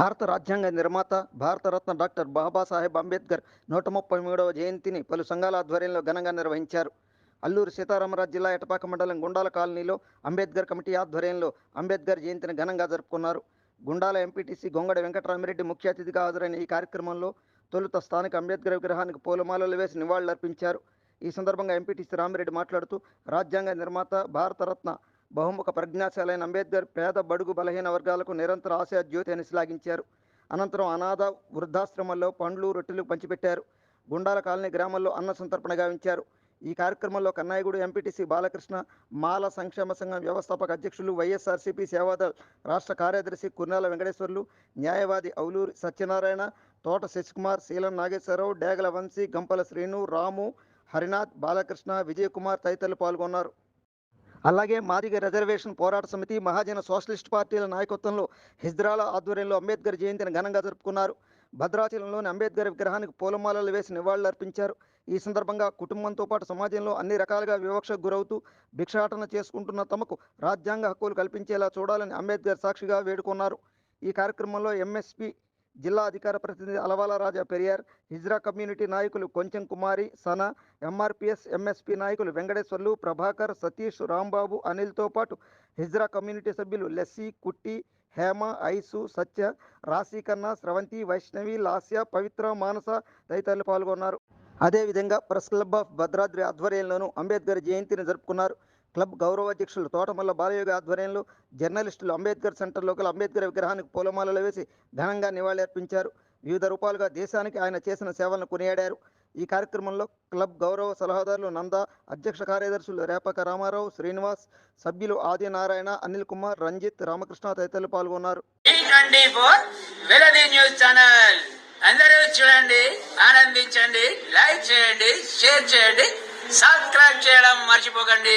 భారత రాజ్యాంగ నిర్మాత భారతరత్న డాక్టర్ బాబాసాహెబ్ అంబేద్కర్ నూట ముప్పై మూడవ జయంతిని పలు సంఘాల ఆధ్వర్యంలో ఘనంగా నిర్వహించారు. అల్లూరు సీతారామరాజు జిల్లా ఎటపాక మండలం గుండాల కాలనీలో అంబేద్కర్ కమిటీ ఆధ్వర్యంలో అంబేద్కర్ జయంతిని ఘనంగా జరుపుకున్నారు. గుండాల ఎంపీటీసీ గొంగడ వెంకటరామిరెడ్డి ముఖ్య అతిథిగా హాజరైన ఈ కార్యక్రమంలో తొలుత స్థానిక అంబేద్కర్ విగ్రహానికి పూలమాలలు వేసి నివాళులర్పించారు. ఈ సందర్భంగా ఎంపీటీసీ రామిరెడ్డి మాట్లాడుతూ రాజ్యాంగ నిర్మాత భారతరత్న బహుముఖ ప్రజ్ఞాశాలైన అంబేద్కర్ పేద బడుగు బలహీన వర్గాలకు నిరంతర ఆశయ జ్యోతిని శ్లాఘించారు అనంతరం అనాథ వృద్ధాశ్రమంలో పండ్లు రొట్టెలు పంచిపెట్టారు. గుండాల కాలనీ గ్రామంలో అన్న సంతర్పణ గావించారు. ఈ కార్యక్రమంలో కన్నాయగూడు ఎంపీటీసీ బాలకృష్ణ మాల సంక్షేమ సంఘం వ్యవస్థాపక అధ్యక్షులు వైఎస్ఆర్సీపీ సేవాదళ్ రాష్ట్ర కార్యదర్శి కుర్నాల వెంకటేశ్వర్లు న్యాయవాది అవులూరి సత్యనారాయణ తోట శశికుమార్ శీలం నాగేశ్వరరావు డేగల వంశీ గంపల శ్రీను రాము హరినాథ్ బాలకృష్ణ విజయకుమార్ తదితరులు పాల్గొన్నారు. అలాగే మాదిగ రిజర్వేషన్ పోరాట సమితి మహాజన సోషలిస్ట్ పార్టీల నాయకత్వంలో హిజ్రాల ఆధ్వర్యంలో అంబేద్కర్ జయంతిని ఘనంగా జరుపుకున్నారు. భద్రాచలంలోని అంబేద్కర్ విగ్రహానికి పూలమాలలు వేసి నివాళులర్పించారు. ఈ సందర్భంగా కుటుంబంతో పాటు సమాజంలో అన్ని రకాలుగా వివక్షకు గురవుతూ భిక్షాటన చేసుకుంటున్న తమకు రాజ్యాంగ హక్కులు కల్పించేలా చూడాలని అంబేద్కర్ సాక్షిగా వేడుకున్నారు. ఈ కార్యక్రమంలో ఎంఎస్పి జిల్లా అధికార ప్రతినిధి అలవాల రాజా పెరియార్ హిజ్రా కమ్యూనిటీ నాయకులు కొంచెం కుమారి సన ఎంఆర్పిఎస్ ఎంఎస్పి నాయకులు వెంకటేశ్వర్లు ప్రభాకర్ సతీష్ రాంబాబు అనిల్తో పాటు హిజ్రా కమ్యూనిటీ సభ్యులు లెస్సి కుట్టి హేమ ఐసు సత్య రాశీకన్న స్రవంతి వైష్ణవి లాస్య పవిత్ర మానస తదితరులు పాల్గొన్నారు. అదేవిధంగా ప్రెస్ క్లబ్ ఆఫ్ భద్రాద్రి ఆధ్వర్యంలోనూ అంబేద్కర్ జయంతిని జరుపుకున్నారు. క్లబ్ గౌరవాధ్యక్షులు తోటమల్ల బాలయోగి ఆధ్వర్యంలో జర్నలిస్టులు అంబేద్కర్ సెంటర్ లోకల్ అంబేద్కర్ విగ్రహానికి పూలమాలలు వేసి ఘనంగా నివాళులర్పించారు వివిధ రూపాలుగా దేశానికి ఆయన చేసిన సేవలను కొనియాడారు. ఈ కార్యక్రమంలో క్లబ్ గౌరవ సలహాదారులు నంద అధ్యక్ష కార్యదర్శులు రేపక రామారావు శ్రీనివాస్ సభ్యులు ఆదినారాయణ అనిల్ కుమార్ రంజిత్ రామకృష్ణ తదితరులు పాల్గొన్నారు. News channel. అందరూ చూడండి ఆనందించండి లైక్ చేయండి షేర్ చేయండి సబ్స్క్రైబ్ చేయడం మర్చిపోకండి.